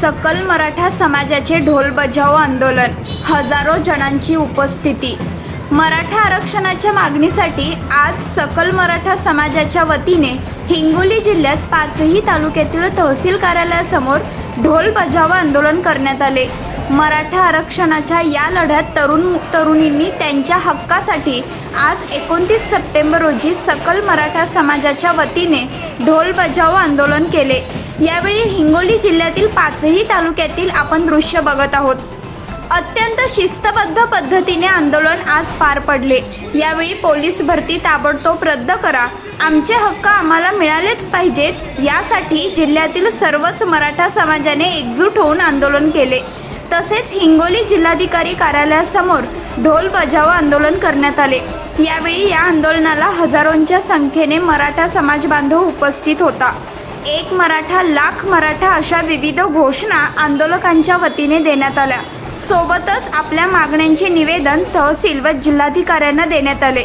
सकल मराठा समाजाचे ढोल बजाव आंदोलन हजारो जणांची उपस्थिती. मराठा आरक्षणाच्या मागणीसाठी आज सकल मराठा समाजाच्या वतीने हिंगोली जिल्ह्यात पाचही तालुक्यातील तहसील कार्यालयासमोर ढोल बजाव आंदोलन करण्यात आले. मराठा आरक्षणाच्या या लढ्यात तरुण तरुणींनी त्यांच्या हक्कासाठी आज एकोणतीस सप्टेंबर रोजी सकल मराठा समाजाच्या वतीने ढोल बजाव आंदोलन केले. यावेळी हिंगोली जिल्ह्यातील पाचही तालुक्यातील आपण दृश्य बघत आहोत. अत्यंत शिस्तबद्ध पद्धतीने आंदोलन आज पार पडले. यावेळी पोलीस भरती ताबडतोब रद्द करा. आमचे हक्क आम्हाला मिळालेच पाहिजेत. यासाठी जिल्ह्यातील सर्वच मराठा समाजाने एकजूट होऊन आंदोलन केले. तसेच हिंगोली जिल्हाधिकारी कार्यालयासमोर ढोल बजाव आंदोलन करण्यात आले. यावेळी या आंदोलनाला हजारोंच्या संख्येने मराठा समाज बांधव उपस्थित होता. एक मराठा लाख मराठा अशा विविध घोषणा आंदोलकांच्या वतीने देण्यात आल्या. सोबतच आपल्या मागण्यांचे निवेदन तहसील व जिल्हाधिकाऱ्यांना देण्यात आले.